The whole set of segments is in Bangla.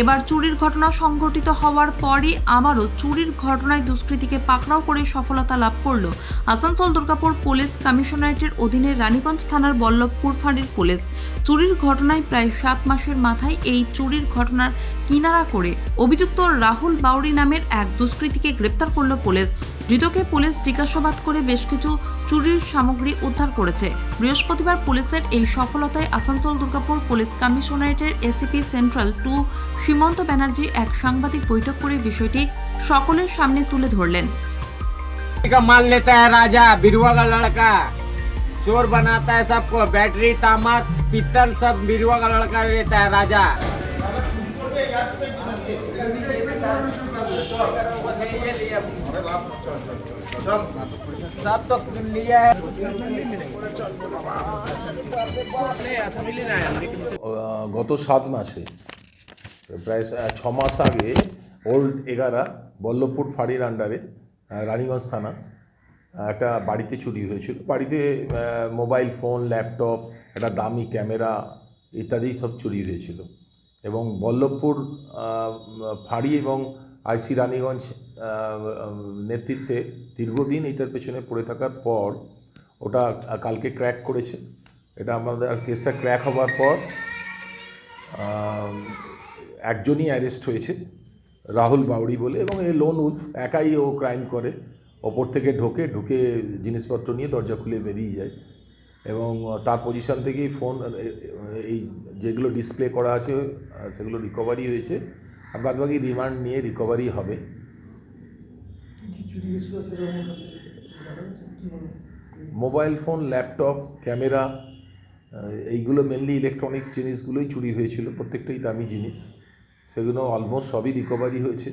এবার চুরির ঘটনা সংঘটিত হওয়ার পরই আবারও চুরির ঘটনায় দুষ্কৃতীকে পাকড়াও করে সফলতা লাভ করল আসানসোল দুর্গাপুর পুলিশ কমিশনারেটের অধীনে রানীগঞ্জ থানার বল্লভপুর ফাঁড়ির পুলিশ। চুরির ঘটনায় প্রায় সাত মাসের মাথায় এই চুরির ঘটনার কিনারা করে অভিযুক্ত রাহুল বাউরি নামের এক দুষ্কৃতীকে গ্রেপ্তার করল পুলিশ। ধৃতকে পুলিশ জিজ্ঞাসাবাদ করে বেশ কিছু চুরির সামগ্রী উদ্ধার করেছে বৃহস্পতিবার পুলিশের এই সফলতায় Asansol Durgapur police কমিশনারেটের ACP central two Simanta Banerjee এক সাংবাদিক বৈঠক করে বিষয়টি সকলের সামনে তুলে ধরলেন का मान लेता है राजा बिरुआ का लड़का चोर बनाता है सबको बैटरी तामत पीतल सब बिरुआ का लड़का रहता है राजा सब तो लिया है আহ, গত সাত মাসে প্রায় সা- ছ মাস আগে ওল্ড এগারা বল্লভপুর ফাঁড়ির আন্ডারে আহ, রানীগঞ্জ থানা আহ, একটা বাড়িতে চুরি হয়েছিল বাড়িতে আহ, মোবাইল ফোন ল্যাপটপ একটা দামি ক্যামেরা ইত্যাদি সব চুরি হয়েছিল এবং বল্লভপুর আহ, ফাঁড়ি এবং আইসি রানীগঞ্জ আহ, নেতৃত্বে দীর্ঘদিন এটার পেছনে পড়ে থাকার পর ওটা কালকে ক্র্যাক করেছে। এটা আমাদের কেসটা ক্র্যাক হওয়ার পর একজনই অ্যারেস্ট হয়েছে, রাহুল বাউরি বলে, এবং এই লোন উলফ একাই ও ক্রাইম করে। ওপর থেকে ঢোকে, ঢুকে জিনিসপত্র নিয়ে দরজা খুলে বেরিয়ে যায়। এবং তার পজিশন থেকেই ফোন এই যেগুলো ডিসপ্লে করা আছে, সেগুলো রিকভারি হয়েছে। আর বাদবাকি রিমান্ড নিয়ে রিকভারি হবে। মোবাইল ফোন, ল্যাপটপ, ক্যামেরা এইগুলো মেনলি ইলেকট্রনিক্স জিনিসগুলোই চুরি হয়েছিল, প্রত্যেকটাই দামি জিনিস। সেগুলো অলমোস্ট সবই রিকভারি হয়েছে।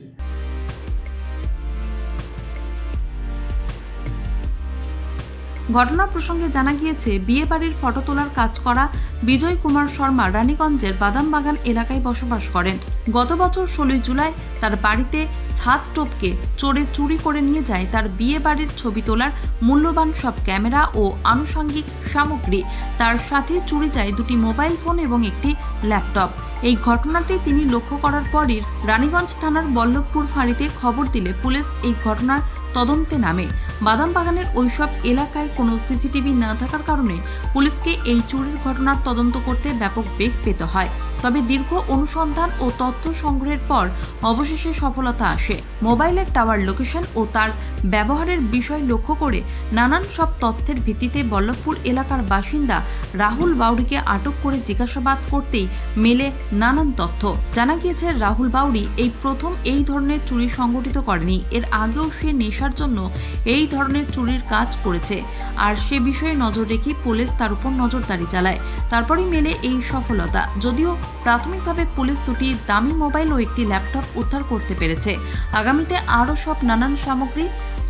ঘটনা প্রসঙ্গে জানা গিয়েছে, বিয়ে বাড়ির ফটো তোলার কাজ করা বিজয় কুমার শর্মা রানীগঞ্জের বাদামবাগান এলাকায় বসবাস করেন। গত বছর ষোলোই জুলাই তার বাড়িতে ছাদ টোপকে চোরে চুরি করে নিয়ে যায় তার বিয়ে বাড়ির ছবি তোলার মূল্যবান সব ক্যামেরা ও আনুষঙ্গিক সামগ্রী। তার সাথে চুরি যায় দুটি মোবাইল ফোন এবং একটি ল্যাপটপ। এই ঘটনাটি তিনি লক্ষ্য করার পরই রানীগঞ্জ থানার বল্লভপুর ফাঁড়িতে খবর দিলে পুলিশ এই ঘটনার তদন্তে নামে। বাদাম বাগানের ওইসব এলাকায় কোনো সিসিটিভি না থাকার কারণে পুলিশকে এই চুরির ঘটনার তদন্ত করতে ব্যাপক বেগ পেতে হয়। তবে দীর্ঘ অনুসন্ধান ও তথ্য সংগ্রহের পর অবশেষে সফলতা আসে। মোবাইলের টাওয়ার লোকেশন ও তার ব্যবহারের বিষয় লক্ষ্য করে নানান সব তথ্যের ভিত্তিতে বল্লভপুর এলাকার বাসিন্দা রাহুল বাউরিকে আটক করে জিজ্ঞাসাবাদ করতেই মেলে নানান তথ্য। জানা গিয়েছে, রাহুল বাউরি এই প্রথম এই ধরনের চুরি সংগঠিত করেনি। এর আগেও সে নেশার জন্য এই ধরনের চুরির কাজ করেছে। আর সে বিষয়ে নজর রেখে পুলিশ তার উপর নজরদারি চালায়। তারপরেই মেলে এই সফলতা। যদিও প্রাথমিকভাবে পুলিশ দুটি দামি মোবাইল ও একটি ল্যাপটপ উদ্ধার করতে পেরেছে। আগামীতে আরও সব নানান সামগ্রী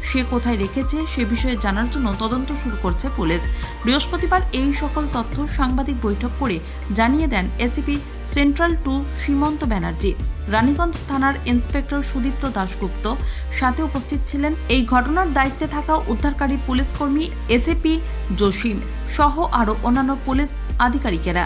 সে কোথায় রেখেছে সে বিষয়ে জানার জন্য তদন্ত শুরু করছে পুলিশ। বৃহস্পতিবার এই সকল তথ্য সাংবাদিক বৈঠক করে জানিয়ে দেন ACP central two Simanta Banerjee. Raniganj থানার ইন্সপেক্টর সুদীপ্ত দাশগুপ্ত সাথে উপস্থিত ছিলেন এই ঘটনার দায়িত্বে থাকা উদ্ধারকারী পুলিশ কর্মী এসএপি জসিম সহ আরও অন্যান্য পুলিশ আধিকারিকেরা।